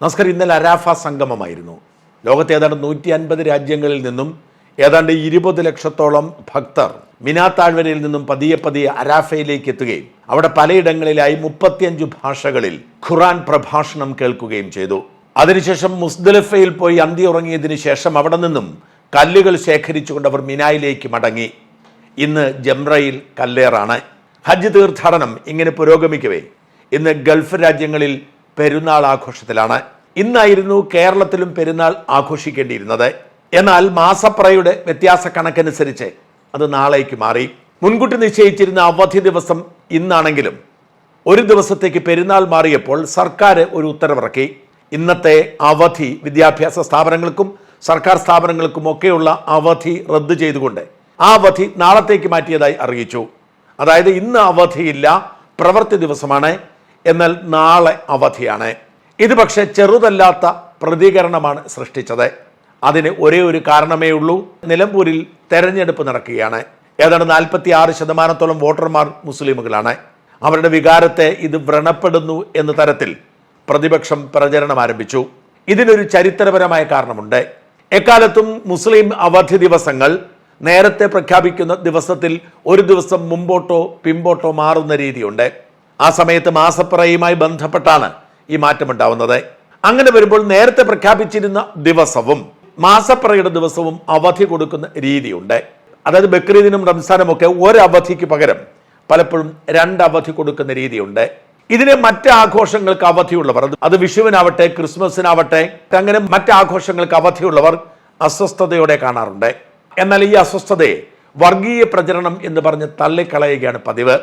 നമസ്കാരം ഇന്നലെ അരാഫ സംഗമമായിരുന്നു. ലോകത്തെ ഏതാണ്ട് നൂറ്റി അൻപത് രാജ്യങ്ങളിൽ നിന്നും ഏതാണ്ട് ഇരുപത് ലക്ഷത്തോളം ഭക്തർ മിനാ താഴ്വരയിൽ നിന്നും പതിയെ പതിയെ അരാഫയിലേക്ക് എത്തുകയും അവിടെ പലയിടങ്ങളിലായി മുപ്പത്തിയഞ്ച് ഭാഷകളിൽ ഖുറാൻ പ്രഭാഷണം കേൾക്കുകയും ചെയ്തു. അതിനുശേഷം മുസ്ദലിഫയിൽ പോയി അന്തി ഉറങ്ങിയതിന് ശേഷം അവിടെ നിന്നും കല്ലുകൾ ശേഖരിച്ചുകൊണ്ട് അവർ മിനായിലേക്ക് മടങ്ങി. ഇന്ന് ജംറയിൽ കല്ലേറാണ്. ഹജ്ജ് തീർത്ഥാടനം ഇങ്ങനെ പുരോഗമിക്കവേ. ഇന്ന് ഗൾഫ് രാജ്യങ്ങളിൽ പെരുന്നാൾ ആഘോഷത്തിലാണ്. ഇന്നായിരുന്നു കേരളത്തിലും പെരുന്നാൾ ആഘോഷിക്കേണ്ടിയിരുന്നത്. എന്നാൽ മാസപ്രയുടെ വ്യത്യാസ കണക്കനുസരിച്ച് അത് നാളേക്ക് മാറി. മുൻകൂട്ടി നിശ്ചയിച്ചിരുന്ന അവധി ദിവസം ഇന്നാണെങ്കിലും ഒരു ദിവസത്തേക്ക് പെരുന്നാൾ മാറിയപ്പോൾ സർക്കാർ ഒരു ഉത്തരവിറക്കി. ഇന്നത്തെ അവധി വിദ്യാഭ്യാസ സ്ഥാപനങ്ങൾക്കും സർക്കാർ സ്ഥാപനങ്ങൾക്കും ഒക്കെയുള്ള അവധി റദ്ദു ചെയ്തുകൊണ്ട് ആ അവധി നാളത്തേക്ക് മാറ്റിയതായി അറിയിച്ചു. അതായത് ഇന്ന് അവധിയില്ല പ്രവൃത്തി ദിവസമാണ്. എന്നാൽ നാളെ അവധിയാണ്. ഇത് പക്ഷേ ചെറുതല്ലാത്ത പ്രതികരണമാണ് സൃഷ്ടിച്ചത്. അതിന് ഒരേ ഒരു കാരണമേ ഉള്ളൂ. നിലമ്പൂരിൽ തെരഞ്ഞെടുപ്പ് നടക്കുകയാണ്. ഏതാണ്ട് നാൽപ്പത്തി ആറ് ശതമാനത്തോളം വോട്ടർമാർ മുസ്ലിമുകളാണ്. അവരുടെ വികാരത്തെ ഇത് വ്രണപ്പെടുന്നു എന്ന തരത്തിൽ പ്രതിപക്ഷം പ്രചരണം ആരംഭിച്ചു. ഇതിനൊരു ചരിത്രപരമായ കാരണമുണ്ട്. എക്കാലത്തും മുസ്ലിം അവധി ദിവസങ്ങൾ നേരത്തെ പ്രഖ്യാപിക്കുന്ന ദിവസത്തിൽ ഒരു ദിവസം മുമ്പോട്ടോ പിമ്പോട്ടോ മാറുന്ന രീതിയുണ്ട്. ആ സമയത്ത് മാസപ്പിറയുമായി ബന്ധപ്പെട്ടാണ് ഈ മാറ്റമുണ്ടാവുന്നത്. അങ്ങനെ വരുമ്പോൾ നേരത്തെ പ്രഖ്യാപിച്ചിരുന്ന ദിവസവും മാസപ്പിറയുടെ ദിവസവും അവധി കൊടുക്കുന്ന രീതിയുണ്ട്. അതായത് ബക്രീദിനും റംസാനും ഒക്കെ ഒരു അവധിക്ക് പകരം പലപ്പോഴും രണ്ട് അവധി കൊടുക്കുന്ന രീതിയുണ്ട്. ഇതിനെ മറ്റ് ആഘോഷങ്ങൾക്ക് അവധിയുള്ളവർ അത് വിഷുവിനാവട്ടെ ക്രിസ്മസിനാവട്ടെ അങ്ങനെ മറ്റ് ആഘോഷങ്ങൾക്ക് അവധിയുള്ളവർ അസ്വസ്ഥതയോടെ കാണാറുണ്ട്. എന്നാൽ ഈ അസ്വസ്ഥതയെ വർഗീയ പ്രചരണം എന്ന് പറഞ്ഞ് തള്ളിക്കളയുകയാണ് പതിവ്.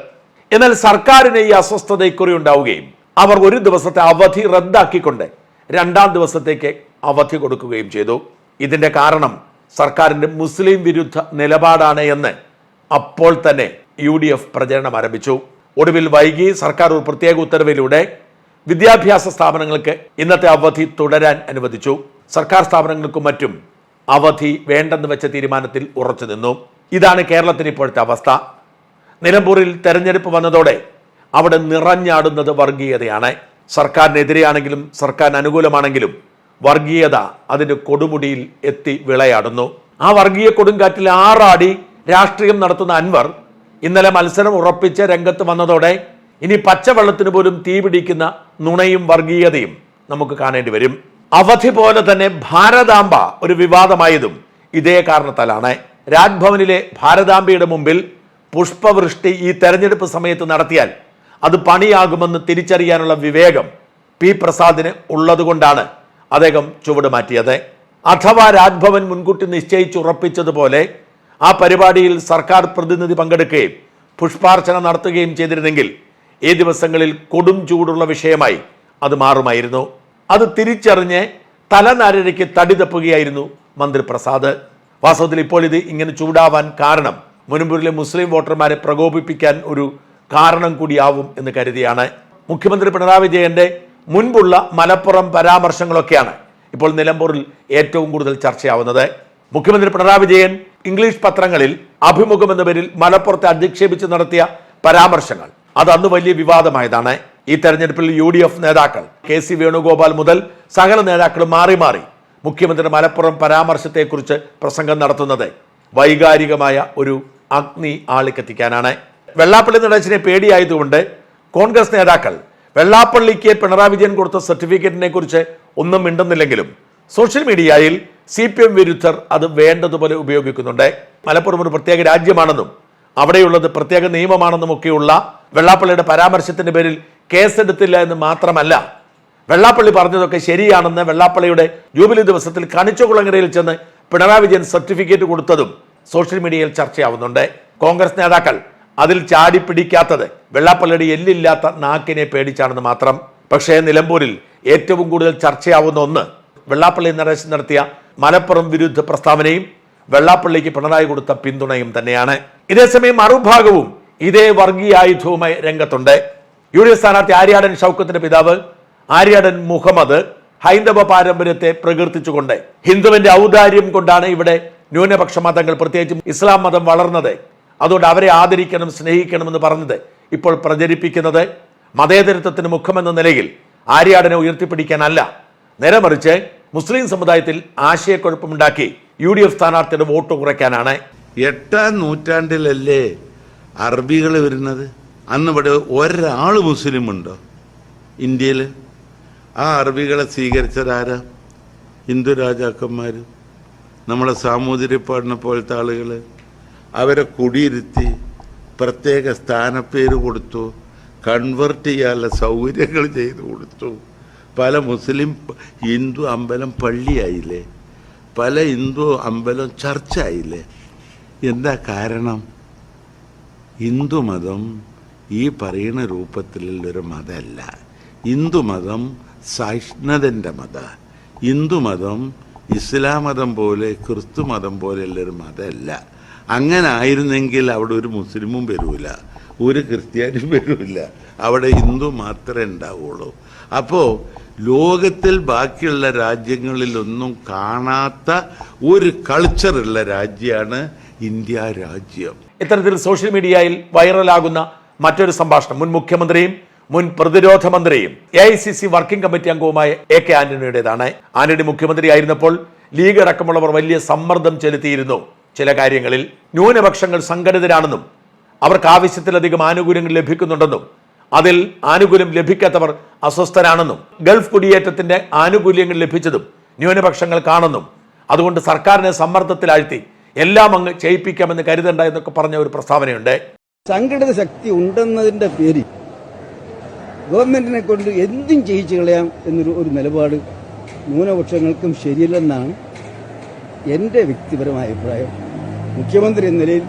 എന്നാൽ സർക്കാരിന് ഈ അസ്വസ്ഥത ഇക്കുറി ഉണ്ടാവുകയും അവർ ഒരു ദിവസത്തെ അവധി റദ്ദാക്കിക്കൊണ്ട് രണ്ടാം ദിവസത്തേക്ക് അവധി കൊടുക്കുകയും ചെയ്തു. ഇതിന്റെ കാരണം സർക്കാരിന്റെ മുസ്ലിം വിരുദ്ധ നിലപാടാണ് എന്ന് അപ്പോൾ തന്നെ യു ഡി എഫ് പ്രചരണം ആരംഭിച്ചു. ഒടുവിൽ വൈകി സർക്കാർ ഒരു പ്രത്യേക ഉത്തരവിലൂടെ വിദ്യാഭ്യാസ സ്ഥാപനങ്ങൾക്ക് ഇന്നത്തെ അവധി തുടരാൻ അനുവദിച്ചു. സർക്കാർ സ്ഥാപനങ്ങൾക്കും മറ്റും അവധി വേണ്ടെന്ന് വെച്ച തീരുമാനത്തിൽ ഉറച്ചു നിന്നു. ഇതാണ് കേരളത്തിന് ഇപ്പോഴത്തെ അവസ്ഥ. നിലമ്പൂരിൽ തെരഞ്ഞെടുപ്പ് വന്നതോടെ അവിടെ നിറഞ്ഞാടുന്നത് വർഗീയതയാണ്. സർക്കാരിനെതിരെയാണെങ്കിലും സർക്കാരിന് അനുകൂലമാണെങ്കിലും വർഗീയത അതിന്റെ കൊടുമുടിയിൽ എത്തി വിളയാടുന്നു. ആ വർഗീയ കൊടുങ്കാറ്റിൽ ആറാടി രാഷ്ട്രീയം നടത്തുന്ന അൻവർ ഇന്നലെ മത്സരം ഉറപ്പിച്ച് രംഗത്ത് വന്നതോടെ ഇനി പച്ചവെള്ളത്തിന് പോലും തീപിടിക്കുന്ന നുണയും വർഗീയതയും നമുക്ക് കാണേണ്ടി വരും. അവധി പോലെ തന്നെ ഭാരതാംബ ഒരു വിവാദമായതും ഇതേ കാരണത്താലാണ്. രാജ്ഭവനിലെ ഭാരതാംബയുടെ മുമ്പിൽ പുഷ്പവൃഷ്ടി ഈ തെരഞ്ഞെടുപ്പ് സമയത്ത് നടത്തിയാൽ അത് പണിയാകുമെന്ന് തിരിച്ചറിയാനുള്ള വിവേകം പി പ്രസാദിന് ഉള്ളതുകൊണ്ടാണ് അദ്ദേഹം ചുവട് മാറ്റിയത്. അഥവാ രാജ്ഭവൻ മുൻകൂട്ടി നിശ്ചയിച്ചുറപ്പിച്ചതുപോലെ ആ പരിപാടിയിൽ സർക്കാർ പ്രതിനിധി പങ്കെടുക്കുകയും പുഷ്പാർച്ചന നടത്തുകയും ചെയ്തിരുന്നെങ്കിൽ ഈ ദിവസങ്ങളിൽ കൊടും ചൂടുള്ള വിഷയമായി അത് മാറുമായിരുന്നു. അത് തിരിച്ചറിഞ്ഞ് തലനാരഴയ്ക്ക് തടി തപ്പുകയായിരുന്നു മന്ത്രി പ്രസാദ്. വാസ്തവത്തിൽ ഇപ്പോൾ ഇത് ഇങ്ങനെ ചൂടാവാൻ കാരണം മുൻപൂരിലെ മുസ്ലിം വോട്ടർമാരെ പ്രകോപിപ്പിക്കാൻ ഒരു കാരണം കൂടിയാവും എന്ന് കരുതിയാണ് മുഖ്യമന്ത്രി പിണറായി വിജയന്റെ മുൻപുള്ള മലപ്പുറം പരാമർശങ്ങളൊക്കെയാണ് ഇപ്പോൾ നിലമ്പൂരിൽ ഏറ്റവും കൂടുതൽ ചർച്ചയാവുന്നത്. മുഖ്യമന്ത്രി പിണറായി വിജയൻ ഇംഗ്ലീഷ് പത്രങ്ങളിൽ അഭിമുഖം എന്ന പേരിൽ മലപ്പുറത്തെ അധിക്ഷേപിച്ച് നടത്തിയ പരാമർശങ്ങൾ. അത് അന്ന് വലിയ വിവാദമായതാണ്. ഈ തെരഞ്ഞെടുപ്പിൽ യു ഡി എഫ് നേതാക്കൾ കെ സി വേണുഗോപാൽ മുതൽ സകല നേതാക്കളും മാറി മാറി മുഖ്യമന്ത്രി മലപ്പുറം പരാമർശത്തെക്കുറിച്ച് പ്രസംഗം നടത്തുന്നത് വൈകാരികമായ ഒരു അഗ്നി ആളിക്കത്തിക്കാനാണ്. വെള്ളാപ്പള്ളി നടേശനെ പേടിയായതുകൊണ്ട് കോൺഗ്രസ് നേതാക്കൾ വെള്ളാപ്പള്ളിക്ക് പിണറായി വിജയൻ കൊടുത്ത സർട്ടിഫിക്കറ്റിനെ കുറിച്ച് ഒന്നും മിണ്ടുന്നില്ലെങ്കിലും സോഷ്യൽ മീഡിയയിൽ സി പി എം വിരുദ്ധർ അത് വേണ്ടതുപോലെ ഉപയോഗിക്കുന്നുണ്ട്. മലപ്പുറം ഒരു പ്രത്യേക രാജ്യമാണെന്നും അവിടെയുള്ളത് പ്രത്യേക നിയമമാണെന്നും ഒക്കെയുള്ള വെള്ളാപ്പള്ളിയുടെ പരാമർശത്തിന്റെ പേരിൽ കേസെടുത്തില്ല എന്ന് മാത്രമല്ല വെള്ളാപ്പള്ളി പറഞ്ഞതൊക്കെ ശരിയാണെന്ന് വെള്ളാപ്പള്ളിയുടെ ജൂബിലി ദിവസത്തിൽ കണിച്ചുകുളങ്ങരയിൽ ചെന്ന് പിണറായി വിജയൻ സർട്ടിഫിക്കറ്റ് കൊടുത്തതും സോഷ്യൽ മീഡിയയിൽ ചർച്ചയാവുന്നുണ്ട്. കോൺഗ്രസ് നേതാക്കൾ അതിൽ ചാടി പിടിക്കാത്തത് വെള്ളാപ്പള്ളിയുടെ എല്ലില്ലാത്ത നാക്കിനെ പേടിച്ചാണെന്ന് മാത്രം. പക്ഷേ നിലമ്പൂരിൽ ഏറ്റവും കൂടുതൽ ചർച്ചയാവുന്ന ഒന്ന് വെള്ളാപ്പള്ളി നടേശൻ നടത്തിയ മലപ്പുറം വിരുദ്ധ പ്രസ്താവനയും വെള്ളാപ്പള്ളിക്ക് പിണറായി കൊടുത്ത പിന്തുണയും തന്നെയാണ്. ഇതേസമയം മറുഭാഗവും ഇതേ വർഗീയായുധവുമായി രംഗത്തുണ്ട്. യു ഡി എഫ് സ്ഥാനാർത്ഥി ആര്യാടൻ ഷൗക്കത്തിന്റെ പിതാവ് ആര്യാടൻ മുഹമ്മദ് ഹൈന്ദവ പാരമ്പര്യത്തെ പ്രകീർത്തിച്ചുകൊണ്ട് ഹിന്ദുവിന്റെ ഔദാര്യം കൊണ്ടാണ് ഇവിടെ ന്യൂനപക്ഷ മതങ്ങൾ പ്രത്യേകിച്ചും ഇസ്ലാം മതം വളർന്നത്. അതുകൊണ്ട് അവരെ ആദരിക്കണം സ്നേഹിക്കണമെന്ന് പറഞ്ഞത് ഇപ്പോൾ പ്രചരിപ്പിക്കുന്നത് മതേതരത്വത്തിന് മുഖമെന്ന നിലയിൽ ആര്യാടനെ ഉയർത്തിപ്പിടിക്കാനല്ല. നേരെ മുസ്ലിം സമുദായത്തിൽ ആശയക്കുഴപ്പമുണ്ടാക്കി യു ഡി എഫ് സ്ഥാനാർത്ഥിയുടെ വോട്ട് കുറയ്ക്കാനാണ്. എട്ടാം നൂറ്റാണ്ടിലല്ലേ അറബികൾ വരുന്നത്? അന്ന് ഇവിടെ ഒരാൾ മുസ്ലിം ഉണ്ടോ ഇന്ത്യയിൽ? ആ അറബികളെ സ്വീകരിച്ചതാരാ ഹിന്ദു രാജാക്കന്മാർ നമ്മളെ സാമൂതിരിപ്പാടിനെ പോലത്തെ ആളുകൾ അവരെ കുടിയിരുത്തി പ്രത്യേക സ്ഥാനപ്പേര് കൊടുത്തു കൺവെർട്ട് ചെയ്യാനുള്ള സൗകര്യങ്ങൾ ചെയ്തു കൊടുത്തു. പല മുസ്ലിം ഹിന്ദു അമ്പലം പള്ളിയായില്ലേ? പല ഹിന്ദു അമ്പലം ചർച്ചായില്ലേ? എന്താ കാരണം? ഹിന്ദുമതം ഈ പറയുന്ന രൂപത്തിലുള്ളൊരു മതമല്ല ഹിന്ദുമതം സഹിഷ്ണുതന്റെ മത. ഹിന്ദുമതം ഇസ്ലാം മതം പോലെ ക്രിസ്തു മതം പോലെയുള്ളൊരു മതമല്ല. അങ്ങനെ ആയിരുന്നെങ്കിൽ അവിടെ ഒരു മുസ്ലിമും വരൂല ഒരു ക്രിസ്ത്യാനിയും വരൂല. അവിടെ ഹിന്ദു മാത്രമേ ഉണ്ടാവുള്ളൂ. അപ്പോൾ ലോകത്തിൽ ബാക്കിയുള്ള രാജ്യങ്ങളിലൊന്നും കാണാത്ത ഒരു കൾച്ചറുള്ള രാജ്യമാണ് ഇന്ത്യ രാജ്യം. ഇത്തരത്തിൽ സോഷ്യൽ മീഡിയയിൽ വൈറലാകുന്ന മറ്റൊരു സംഭാഷണം. മുൻ മുഖ്യമന്ത്രിയും മുൻ പ്രതിരോധ മന്ത്രിയും A I C C working committee അംഗവുമായ എ കെ ആന്റണിയുടേതാണ്. ആന്റണി മുഖ്യമന്ത്രിയായിരുന്നപ്പോൾ ലീഗ് അടക്കമുള്ളവർ വലിയ സമ്മർദ്ദം ചെലുത്തിയിരുന്നു. ചില കാര്യങ്ങളിൽ ന്യൂനപക്ഷങ്ങൾ സംഘടിതരാണെന്നും അവർക്ക് ആവശ്യത്തിലധികം ആനുകൂല്യങ്ങൾ ലഭിക്കുന്നുണ്ടെന്നും അതിൽ ആനുകൂല്യം ലഭിക്കാത്തവർ അസ്വസ്ഥരാണെന്നും ഗൾഫ് കുടിയേറ്റത്തിന്റെ ആനുകൂല്യങ്ങൾ ലഭിച്ചതും ന്യൂനപക്ഷങ്ങൾ കാണുന്നും അതുകൊണ്ട് സർക്കാരിനെ സമ്മർദ്ദത്തിലാഴ്ത്തി എല്ലാം അങ്ങ് ചെയ്യിപ്പിക്കാമെന്ന് കരുതണ്ട എന്നൊക്കെ പറഞ്ഞ ഒരു പ്രസ്താവനയുണ്ട്. സംഘടിത ശക്തി ഉണ്ടെന്നതിന്റെ പേരിൽ ഗവൺമെന്റിനെ കൊണ്ട് എന്തും ചെയ്യിച്ചു കളയാം എന്നൊരു ഒരു നിലപാട് ന്യൂനപക്ഷങ്ങൾക്കും ശരിയല്ലെന്നാണ് എന്റെ വ്യക്തിപരമായ അഭിപ്രായം. മുഖ്യമന്ത്രി എന്ന നിലയിൽ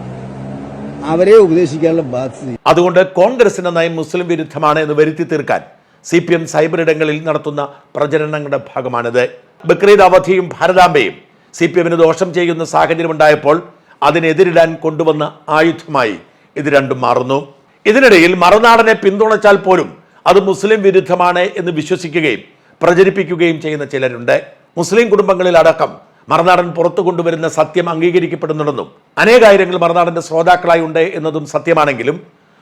അവരെ ഉപദേശിക്കാനുള്ള ബാധ്യത അതുകൊണ്ട് കോൺഗ്രസിന്റെ നയം മുസ്ലിം വിരുദ്ധമാണ് എന്ന് വരുത്തി തീർക്കാൻ സി പി എം സൈബർ ഇടങ്ങളിൽ നടത്തുന്ന പ്രചരണങ്ങളുടെ ഭാഗമാണിത്. ബക്രീദ് അവധിയും ഭാരതാംബയും സി പി എമ്മിന് ദോഷം ചെയ്യുന്ന സാഹചര്യമുണ്ടായപ്പോൾ അതിനെതിരിടാൻ കൊണ്ടുവന്ന ആയുധമായി ഇത് രണ്ടും മാറുന്നു. ഇതിനിടയിൽ മറുനാടനെ പിന്തുണച്ചാൽ പോലും അത് മുസ്ലിം വിരുദ്ധമാണ് എന്ന് വിശ്വസിക്കുകയും പ്രചരിപ്പിക്കുകയും ചെയ്യുന്ന ചിലരുണ്ട്. മുസ്ലിം കുടുംബങ്ങളിൽ അടക്കം മറുനാടൻ പുറത്തു കൊണ്ടുവരുന്ന സത്യം അംഗീകരിക്കപ്പെടുന്നുണ്ടെന്നും അനേകായിരങ്ങൾ മറുനാടന്റെ ശ്രോതാക്കളായി ഉണ്ട് എന്നതും സത്യമാണെങ്കിലും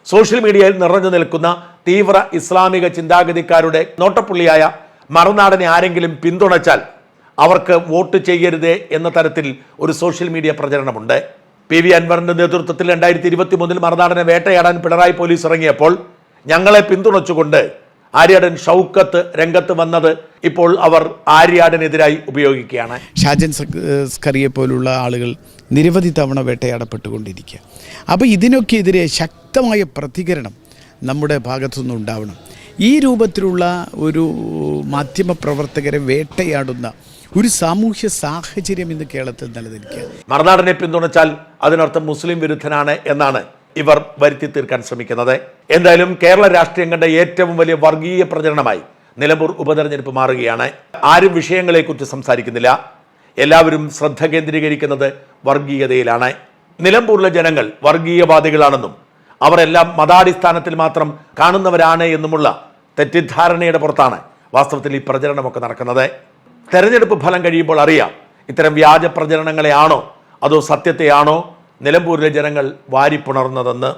സോഷ്യൽ മീഡിയയിൽ നിറഞ്ഞു നിൽക്കുന്ന തീവ്ര ഇസ്ലാമിക ചിന്താഗതിക്കാരുടെ നോട്ടപ്പുള്ളിയായ മറുനാടനെ ആരെങ്കിലും പിന്തുണച്ചാൽ അവർക്ക് വോട്ട് ചെയ്യരുത് എന്ന തരത്തിൽ ഒരു സോഷ്യൽ മീഡിയ പ്രചരണമുണ്ട്. പി വി അൻവറിന്റെ നേതൃത്വത്തിൽ രണ്ടായിരത്തി ഇരുപത്തി മൂന്നിൽ മറുനാടനെ വേട്ടയാടാൻ പിണറായി പോലീസ് ഇറങ്ങിയപ്പോൾ ഞങ്ങളെ പിന്തുണച്ചുകൊണ്ട് ആര്യാടൻ ഷൗക്കത്ത് രംഗത്ത് വന്നത് ഇപ്പോൾ അവർ ആര്യാടനെതിരായി ഉപയോഗിക്കുകയാണ്. ഷാജൻ സക്- സ്കറിയെ പോലുള്ള ആളുകൾ നിരവധി തവണ വേട്ടയാടപ്പെട്ടുകൊണ്ടിരിക്കുക. അപ്പോൾ ഇതിനൊക്കെതിരെ ശക്തമായ പ്രതികരണം നമ്മുടെ ഭാഗത്തുനിന്ന് ഉണ്ടാവണം. ഈ രൂപത്തിലുള്ള ഒരു മാധ്യമ പ്രവർത്തകരെ വേട്ടയാടുന്ന ഒരു സാമൂഹ്യ സാഹചര്യം ഇന്ന് കേരളത്തിൽ നിലനിൽക്കുക മറുനാടനെ പിന്തുണച്ചാൽ അതിനർത്ഥം മുസ്ലിം വിരുദ്ധനാണ് എന്നാണ് ഇവർ വരുത്തി തീർക്കാൻ ശ്രമിക്കുന്നത്. എന്തായാലും കേരള രാഷ്ട്രീയം കണ്ട ഏറ്റവും വലിയ വർഗീയ പ്രചരണമായി നിലമ്പൂർ ഉപതെരഞ്ഞെടുപ്പ് മാറുകയാണ്. ആരും വിഷയങ്ങളെക്കുറിച്ച് സംസാരിക്കുന്നില്ല. എല്ലാവരും ശ്രദ്ധ കേന്ദ്രീകരിക്കുന്നത് വർഗീയതയിലാണ്. നിലമ്പൂരിലെ ജനങ്ങൾ വർഗീയവാദികളാണെന്നും അവരെല്ലാം മതാടിസ്ഥാനത്തിൽ മാത്രം കാണുന്നവരാണ് എന്നുമുള്ള തെറ്റിദ്ധാരണയുടെ പുറത്താണ് വാസ്തവത്തിൽ ഈ പ്രചരണമൊക്കെ നടക്കുന്നത്. തെരഞ്ഞെടുപ്പ് ഫലം കഴിയുമ്പോൾ അറിയാം ഇത്തരം വ്യാജ പ്രചരണങ്ങളെയാണോ അതോ സത്യത്തെയാണോ നിലമ്പൂരിലെ ജനങ്ങൾ വാരിപ്പുണർന്നതെന്ന്